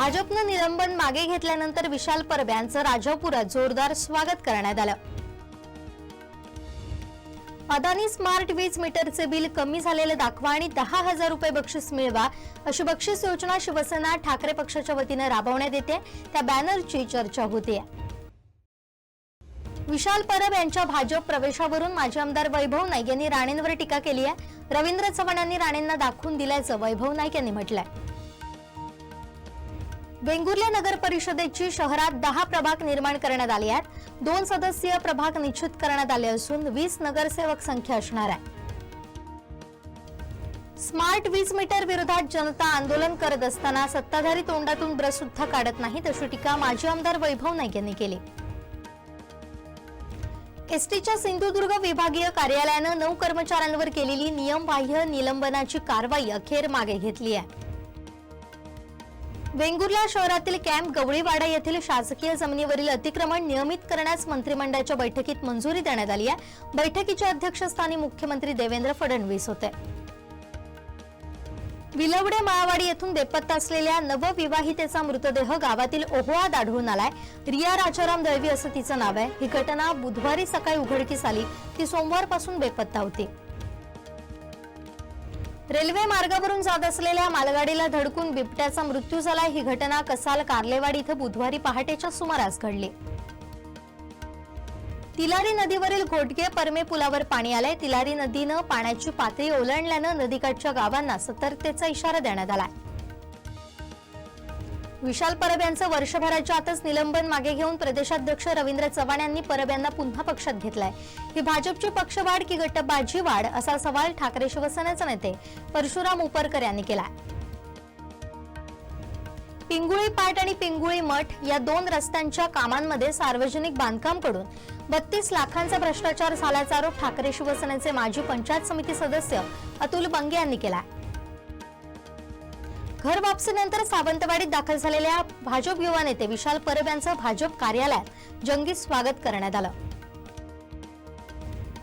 भाजपनं निलंबन मागे घेतल्यानंतर विशाल परब यांचं राजापुरात जोरदार स्वागत करण्यात आलं. अदानी स्मार्ट वीज मीटरचे बिल कमी झालेले दाखवा आणि दहा हजार रुपये बक्षीस मिळवा अशी बक्षीस योजना शिवसेना ठाकरे पक्षाच्या वतीनं राबवण्यात येते. त्या बॅनरची चर्चा होतीये विशाल परब यांच्या भाजप प्रवेशावरून माजी आमदार वैभव नाईक यांनी राणेंवर टीका केली आहे. रवींद्र चव्हाण यांनी राणेंना दाखवून दिल्याचं वैभव नाईक यांनी म्हटलंय. वेंगुर्ला नगर परिषदेची शहरात दहा प्रभाग निर्माण करण्यात आले आहेत. दोन सदस्यीय प्रभाग निश्चित करण्यात आले असून वीस नगरसेवक संख्या असणार आहे. स्मार्ट वीज मीटर विरोधात जनता आंदोलन करत असताना सत्ताधारी तोंडातून ब्रश सुद्धा काढत नाहीत अशी टीका माजी आमदार वैभव नाईक यांनी केली. एसटीच्या सिंधुदुर्ग विभागीय कार्यालयानं नऊ कर्मचाऱ्यांवर केलेली नियमबाह्य निलंबनाची कारवाई अखेर मागे घेतली आहे. वेंगुर्ला शहरातील कॅम्प गवळीवाडा येथील शासकीय जमिनीवरील अतिक्रमण नियमित करण्यास मंत्रिमंडळाच्या बैठकीत मंजुरी देण्यात आली आहे. बैठकीच्या अध्यक्षस्थानी मुख्यमंत्री देवेंद्र फडणवीस होते. विलवडे माळावाडी येथून बेपत्ता असलेल्या नवविवाहितेचा मृतदेह गावातील ओहोळात आढळून आलाय. रिया राजाराम दळवी असं तिचं नाव आहे. ही घटना बुधवारी सकाळी उघडकीस आली. ती सोमवारपासून बेपत्ता होती. रेल्वे मार्गावरून जात असलेल्या मालगाडीला धडकून बिबट्याचा मृत्यू झाला. ही घटना कसाल कार्लेवाडी इथं बुधवारी पहाटेच्या सुमारास घडली. तिलारी नदीवरील घोटगे परमे पुलावर पाणी आलंय. तिलारी नदीनं पाण्याची पातळी ओलांडल्यानं नदीकाठच्या गावांना सतर्कतेचा इशारा देण्यात आलाय. विशाल परब यांचं वर्षभराच्या आतच निलंबन मागे घेऊन प्रदेशाध्यक्ष रवींद्र चव्हाण यांनी परब यांना पुन्हा पक्षात घेतलाय. ही भाजपची पक्षवाढ की गटबाजी वाढ असा सवाल ठाकरे शिवसेनेचे नेते परशुराम उपरकर यांनी केलाय. पिंगुळी पाट आणि पिंगुळी मठ या दोन रस्त्यांच्या कामांमध्ये सार्वजनिक बांधकामकडून बत्तीस लाखांचा भ्रष्टाचार झाल्याचा आरोप ठाकरे शिवसेनेचे माजी पंचायत समिती सदस्य अतुल बंगे यांनी केला घर वापसीनंतर सावंतवाडीत दाखल झालेल्या भाजप युवा नेते विशाल परब यांचं भाजप कार्यालयात जंगी स्वागत करण्यात आलं.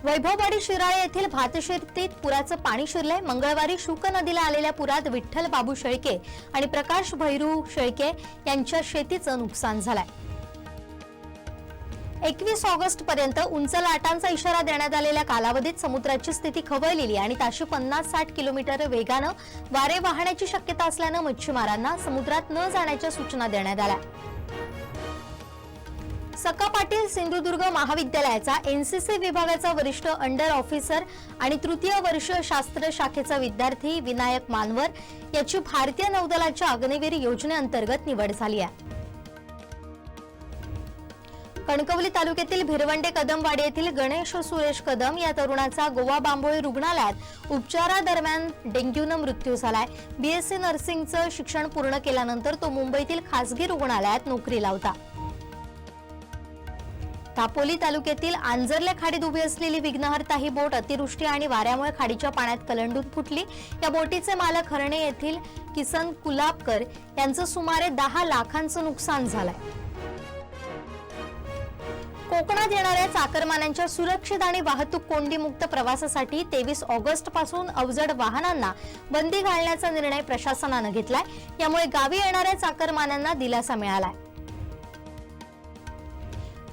वैभववाडी शिराळे येथील भातशेतीत पुराचं पाणी शिरलंय. मंगळवारी शुक नदीला आलेल्या पुरात विठ्ठल बाबू शेळके आणि प्रकाश भैरू शेळके यांच्या शेतीचं नुकसान झालंय. एकवीस ऑगस्ट पर्यंत उंच लाटांचा इशारा देण्यात आलेल्या कालावधीत समुद्राची स्थिती खवळलेली आणि ताशी पन्नास साठ किलोमीटर वेगानं वारे वाहण्याची शक्यता असल्यानं मच्छीमारांना समुद्रात न जाण्याच्या सूचना देण्यात आल्या. सका पाटील सिंधुदुर्ग महाविद्यालयाचा एनसीसी विभागाचा वरिष्ठ अंडर ऑफिसर आणि तृतीय वर्ष शास्त्र शाखेचा विद्यार्थी विनायक मानवर याची भारतीय नौदलाच्या अग्निवीर योजनेअंतर्गत निवड झाली आहे. कणकवली तालुक्यातील भिरवंडे कदमवाडी येथील गणेश सुरेश कदम या तरुणाचा गोवा बांबोळी रुग्णालयात उपचारादरम्यान डेंग्यूनं मृत्यू झालाय. बीएससी नर्सिंगचं शिक्षण पूर्ण केल्यानंतर तो मुंबईतील खासगी रुग्णालयात नोकरीला होता दापोली तालुक्यातील आंजरल्या खाडीत उभी असलेली विघ्नहर्ता ही बोट अतिवृष्टी आणि वाऱ्यामुळे खाडीच्या पाण्यात कलंडून फुटली. या बोटीचे मालक हरणे येथील किसन कुलाबकर यांचं सुमारे दहा लाखांचं नुकसान झालंय. कोकणात येणाऱ्या चाकरमान्यांच्या सुरक्षित आणि वाहतूक कोंडीमुक्त प्रवासासाठी तेवीस ऑगस्टपासून अवजड वाहनांना बंदी घालण्याचा निर्णय प्रशासनानं घेतलाय. यामुळे गावी येणाऱ्या चाकरमान्यांना दिलासा मिळालाय.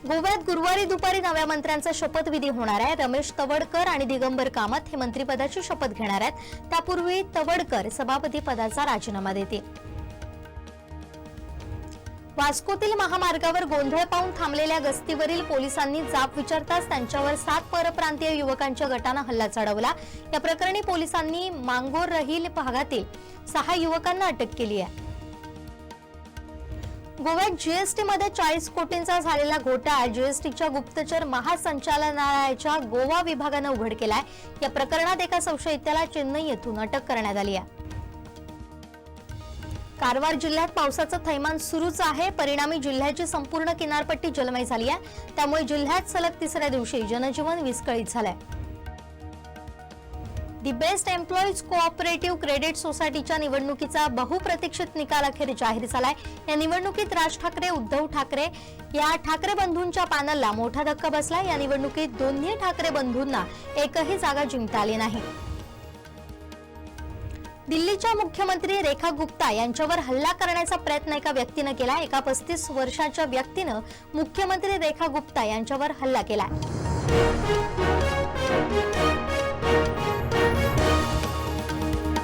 गोव्यात गुरुवारी दुपारी नव्या मंत्र्यांचा शपथविधी होणार आहे. रमेश तवडकर आणि दिगंबर कामत हे मंत्रिपदाची शपथ घेणार आहेत. त्यापूर्वी तवडकर सभापती पदाचा राजीनामा देतील. वास्कोतील महामार्गावर गोंधळ पाहून थांबलेल्या गस्तीवरील पोलिसांनी जाब विचारताच त्यांच्यावर सात परप्रांतीय युवकांच्या गटानं हल्ला चढवला. या प्रकरणी पोलिसांनी मांगोर रहील भागातील सहा युवकांना अटक केली आहे. गोव्यात जीएसटी मध्ये चाळीस कोटींचा झालेला घोटाळा जीएसटीच्या गुप्तचर महासंचालनालयाच्या गोवा विभागानं उघड केलाय. या प्रकरणात एका संशयिताला चेन्नई येथून अटक करण्यात आली आहे. कारवार जिल्ह्यात पावसाचं थैमान सुरूच आहे. परिणामी जिल्ह्याची संपूर्ण किनारपट्टी जलमय झाली आहे. त्यामुळे जिल्ह्यात सलग तिसऱ्या दिवशी जनजीवन विस्कळीत झालंय. The BEST employees cooperative credit सोसायटीच्या निवडणुकीचा बहुप्रतीक्षित निकाल अखेर जाहीर झालाय. या निवडणुकीत राज ठाकरे उद्धव ठाकरे या ठाकरे बंधूंच्या पॅनलला मोठा धक्का बसला या निवडणुकीत दोन्ही ठाकरे बंधूंना एकही जागा जिंकता आली नाही. दिल्लीच्या मुख्यमंत्री रेखा गुप्ता यांच्यावर हल्ला करण्याचा प्रयत्न एका व्यक्तीनं केला. एका पस्तीस वर्षाच्या व्यक्तीनं मुख्यमंत्री रेखा गुप्ता यांच्यावर हल्ला केला.